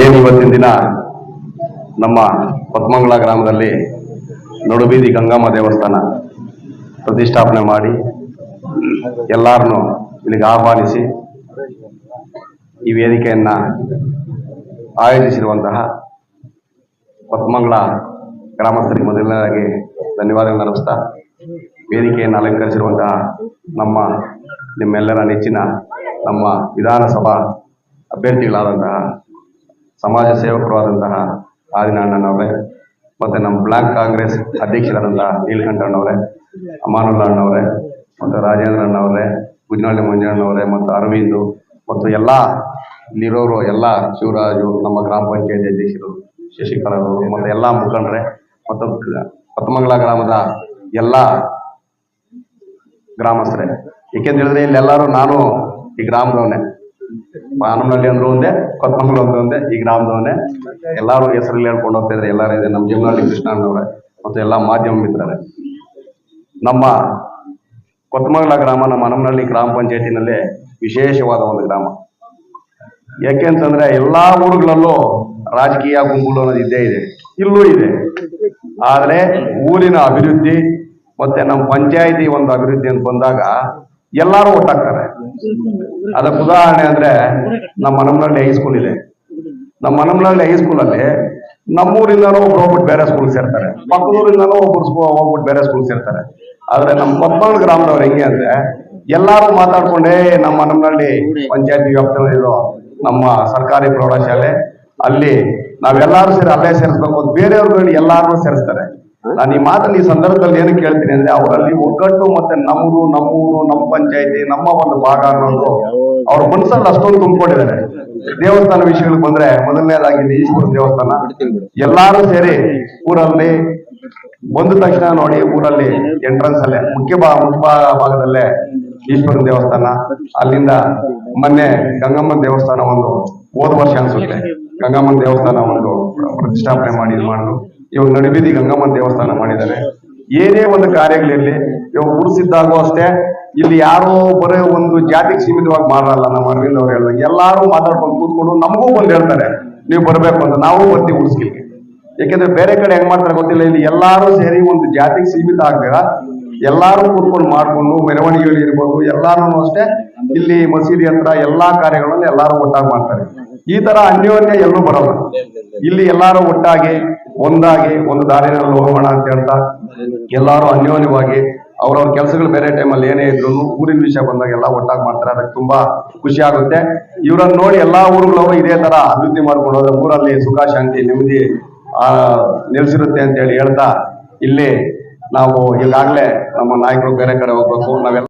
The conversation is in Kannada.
ಏನು ಇವತ್ತಿನ ದಿನ? ನಮ್ಮ ಪದ್ಮಂಗಳ ಗ್ರಾಮದಲ್ಲಿ ನಡುಬೀದಿ ಗಂಗಮ್ಮ ದೇವಸ್ಥಾನ ಪ್ರತಿಷ್ಠಾಪನೆ ಮಾಡಿ ಎಲ್ಲರನ್ನು ಇಲ್ಲಿಗೆ ಆಹ್ವಾನಿಸಿ ಈ ವೇದಿಕೆಯನ್ನ ಆಯೋಜಿಸಿರುವಂತಹ ಪದ್ಮಂಗಳ ಗ್ರಾಮಸ್ಥರಿಗೆ ಮೊದಲನೇದಾಗಿ ಧನ್ಯವಾದಗಳನ್ನು ಅರ್ಪಿಸ್ತಾ ವೇದಿಕೆಯನ್ನು ಅಲಂಕರಿಸಿರುವಂತಹ ನಮ್ಮ ನಿಮ್ಮೆಲ್ಲರ ನೆಚ್ಚಿನ ನಮ್ಮ ವಿಧಾನಸಭಾ ಅಭ್ಯರ್ಥಿಗಳಾದಂತಹ, ಸಮಾಜ ಸೇವಕರು ಆದಂತಹ ಆದಿನಣ್ಣನವರೇ ಮತ್ತೆ ನಮ್ಮ ಬ್ಲಾಕ್ ಕಾಂಗ್ರೆಸ್ ಅಧ್ಯಕ್ಷರಾದಂತಹ ನೀಲಕಂಠಣ್ಣವರೇ ಅಮಾನುಲ್ಲ ಅಣ್ಣವರೇ ಮತ್ತು ರಾಜೇಂದ್ರ ಅಣ್ಣವರೇ ಗುಜ್ನಳ್ಳಿ ಮಂಜಣ್ಣವರೇ ಮತ್ತು ಅರವಿಂದು, ಮತ್ತು ಎಲ್ಲ ಇಲ್ಲಿರೋರು, ಎಲ್ಲ ಶಿವರಾಜು, ನಮ್ಮ ಗ್ರಾಮ ಪಂಚಾಯತಿ ಅಧ್ಯಕ್ಷರು ಶಶಿಕಲಾರವರು ಮತ್ತು ಎಲ್ಲ ಮುಖಂಡರೇ, ಮತ್ತು ಪತ್ಮಂಗಲ ಗ್ರಾಮದ ಎಲ್ಲ ಗ್ರಾಮಸ್ಥರೇ. ಏಕೆಂದ್ರೆ ಹೇಳಿದ್ರೆ ಇಲ್ಲೆಲ್ಲರೂ ನಾನು ಈ ಗ್ರಾಮದವನೇ. ಮಾನವನಹಳ್ಳಿ ಅಂದ್ರೂ ಒಂದೇ ಕೊತ್ತಮಂಗಲ ಅಂದ್ರೂ ಒಂದೇ, ಈ ಒಂದೇ. ಎಲ್ಲರೂ ಹೆಸರಲ್ಲಿ ಹೇಳ್ಕೊಂಡು ಹೋಗ್ತಾ ಇದ್ರೆ ಎಲ್ಲರೂ ಇದೆ. ನಮ್ಮ ಜಿಮ್ನಹಳ್ಳಿ ಕೃಷ್ಣಣ್ಣವ್ರೆ ಮತ್ತು ಎಲ್ಲ ಮಾಧ್ಯಮ ಮಿತ್ರರೆ. ನಮ್ಮ ಕೊತ್ತಮಂಗಲ ಗ್ರಾಮ ನಮ್ಮ ಹನಮನಹಳ್ಳಿ ಗ್ರಾಮ ಪಂಚಾಯತಿನಲ್ಲಿ ವಿಶೇಷವಾದ ಒಂದು ಗ್ರಾಮ. ಯಾಕೆ ಅಂತಂದ್ರೆ ಎಲ್ಲಾ ಊರುಗಳಲ್ಲೂ ರಾಜಕೀಯ ಗುಂಪುಗಳು ಅನ್ನೋದು ಇದ್ದೇ ಇದೆ. ಇಲ್ಲೂ ಇದೆ. ಆದರೆ ಊರಿನ ಅಭಿವೃದ್ಧಿ ಮತ್ತೆ ನಮ್ಮ ಪಂಚಾಯತಿ ಒಂದು ಅಭಿವೃದ್ಧಿ ಅಂತ ಬಂದಾಗ ಎಲ್ಲರೂ ಒಟ್ಟಾಗ್ತಾರೆ. ಅದಕ್ಕೆ ಉದಾಹರಣೆ ಅಂದ್ರೆ ನಮ್ಮ ಹನಮನಹಳ್ಳಿ ಹೈಸ್ಕೂಲ್ ಇದೆ. ನಮ್ಮ ಸ್ಕೂಲ್ ಹೈಸ್ಕೂಲಲ್ಲಿ ನಮ್ಮೂರಿಂದನೂ ಒಬ್ರು ಹೋಗ್ಬಿಟ್ಟು ಬೇರೆ ಸ್ಕೂಲ್ ಸೇರ್ತಾರೆ. ಪಕ್ಕದೂರಿಂದನೂ ಒಬ್ರು ಹೋಗ್ಬಿಟ್ಟು ಬೇರೆ ಸ್ಕೂಲ್ ಸೇರ್ತಾರೆ. ಆದ್ರೆ ನಮ್ಮ ಪದ್ಮನಾಭ ಗ್ರಾಮದವ್ರು ಹೆಂಗೆ ಅಂದ್ರೆ ಎಲ್ಲಾರು ಮಾತಾಡ್ಕೊಂಡೇ ನಮ್ಮ ಹನಮನಹಳ್ಳಿ ಪಂಚಾಯತಿ ವ್ಯಾಪ್ತಿಯಲ್ಲಿರೋ ನಮ್ಮ ಸರ್ಕಾರಿ ಪ್ರೌಢಶಾಲೆ, ಅಲ್ಲಿ ನಾವೆಲ್ಲರೂ ಸೇರಿ ಅಲ್ಲೇ ಸೇರಿಸ್ಬೇಕು ಅಂತ ಬೇರೆಯವ್ರುಗಳು ಎಲ್ಲಾರು ಸೇರಿಸ್ತಾರೆ. ನಾನು ಈ ಮಾತನ್ನ ಈ ಸಂದರ್ಭದಲ್ಲಿ ಏನು ಕೇಳ್ತೀನಿ ಅಂದ್ರೆ ಅವರಲ್ಲಿ ಒಗ್ಗಟ್ಟು ಮತ್ತೆ ನಮ್ಮೂರು ನಮ್ಮೂರು, ನಮ್ಮ ಪಂಚಾಯತಿ, ನಮ್ಮ ಒಂದು ಭಾಗ ಅನ್ನೋದು ಅವ್ರ ಮನಸ್ಸಲ್ಲಿ ಅಷ್ಟೊಂದು ತುಂಬಿಕೊಂಡಿದ್ದಾರೆ. ದೇವಸ್ಥಾನ ವಿಷಯಗಳಿಗೆ ಬಂದ್ರೆ ಮೊದಲನೇದಾಗಿ ಈಶ್ವರ ದೇವಸ್ಥಾನ. ಎಲ್ಲಾರು ಸೇರಿ ಊರಲ್ಲಿ ಬಂದ ತಕ್ಷಣ ನೋಡಿ ಊರಲ್ಲಿ ಎಂಟ್ರೆನ್ಸ್ ಅಲ್ಲೇ, ಮುಖ್ಯ ಮುಖ್ಯ ಭಾಗದಲ್ಲೇ ಈಶ್ವರನ ದೇವಸ್ಥಾನ. ಅಲ್ಲಿಂದ ಮೊನ್ನೆ ಗಂಗಮ್ಮನ ದೇವಸ್ಥಾನ ಒಂದು ಹೋದ ವರ್ಷ ಅನ್ಸುತ್ತೆ. ಗಂಗಮ್ಮನ ದೇವಸ್ಥಾನ ಒಂದು ಪ್ರತಿಷ್ಠಾಪನೆ ಮಾಡಿ, ಇದು ಇವಾಗ ನಡಿಬೀದಿ ಗಂಗಮ್ಮನ ದೇವಸ್ಥಾನ ಮಾಡಿದ್ದಾರೆ. ಏನೇ ಒಂದು ಕಾರ್ಯಗಳಿರಲಿ, ಇವಾಗ ಉಡ್ಸಿದ್ದಾಗೂ ಅಷ್ಟೇ, ಇಲ್ಲಿ ಯಾರೋ ಬರೀ ಒಂದು ಜಾತಿಗೆ ಸೀಮಿತವಾಗಿ ಮಾಡಲ್ಲ ನಮ್ಮ ಅರವಿಂದ್ ಅವ್ರು ಹೇಳ್ದಂಗೆ. ಎಲ್ಲಾರು ಮಾತಾಡ್ಕೊಂಡು ಕೂತ್ಕೊಂಡು ನಮಗೂ ಬಂದು ಹೇಳ್ತಾರೆ, ನೀವು ಬರಬೇಕು ಅಂತ. ನಾವು ಬರ್ತೀವಿ ಯಾಕಂದ್ರೆ ಯಾಕೆಂದ್ರೆ ಬೇರೆ ಕಡೆ ಹೆಂಗ್ ಮಾಡ್ತಾರೆ ಗೊತ್ತಿಲ್ಲ, ಇಲ್ಲಿ ಎಲ್ಲಾರು ಸೇರಿ ಒಂದು ಜಾತಿಗೆ ಸೀಮಿತ ಆಗ್ಬೇಡ ಎಲ್ಲಾರು ಕೂತ್ಕೊಂಡು ಮಾಡ್ಕೊಂಡು ಮೆರವಣಿಗೆಗಳು ಇರ್ಬೋದು ಎಲ್ಲಾರು ಅಷ್ಟೇ. ಇಲ್ಲಿ ಮಸೀದಿ ಹತ್ರ ಎಲ್ಲಾ ಕಾರ್ಯಗಳಲ್ಲಿ ಎಲ್ಲಾರು ಒಟ್ಟಾಗಿ ಮಾಡ್ತಾರೆ. ಈ ತರ ಅನ್ಯೋನ್ಯ ಎಲ್ಲೂ ಬರಲ್ಲ. ಇಲ್ಲಿ ಎಲ್ಲಾರು ಒಟ್ಟಾಗಿ ಒಂದಾಗಿ ಒಂದು ದಾರಿನಲ್ಲಿ ಹೋಗೋಣ ಅಂತ ಹೇಳ್ತಾ ಎಲ್ಲರೂ ಅನ್ಯೋನ್ಯವಾಗಿ ಅವ್ರವ್ರ ಕೆಲಸಗಳು ಬೇರೆ ಟೈಮಲ್ಲಿ ಏನೇ ಇದ್ರು ಊರಿನ ವಿಷಯ ಬಂದಾಗ ಎಲ್ಲ ಒಟ್ಟಾಗಿ ಮಾಡ್ತಾರೆ. ಅದಕ್ಕೆ ತುಂಬಾ ಖುಷಿ ಆಗುತ್ತೆ. ಇವರನ್ನ ನೋಡಿ ಎಲ್ಲಾ ಊರುಗಳವರು ಇದೇ ತರ ಅಭಿವೃದ್ಧಿ ಮಾಡ್ಕೊಂಡು ಹೋದ್ರೆ ಊರಲ್ಲಿ ಸುಖ, ಶಾಂತಿ, ನೆಮ್ಮದಿ, ಆ, ನೆಲೆಸಿರುತ್ತೆ ಅಂತ ಹೇಳಿ ಹೇಳ್ತಾ ಇಲ್ಲಿ ನಾವು ಈಗಾಗಲೇ ನಮ್ಮ ನಾಯಕರು ಬೇರೆ ಕಡೆ ಹೋಗ್ಬೇಕು. ನಾವೆಲ್ಲ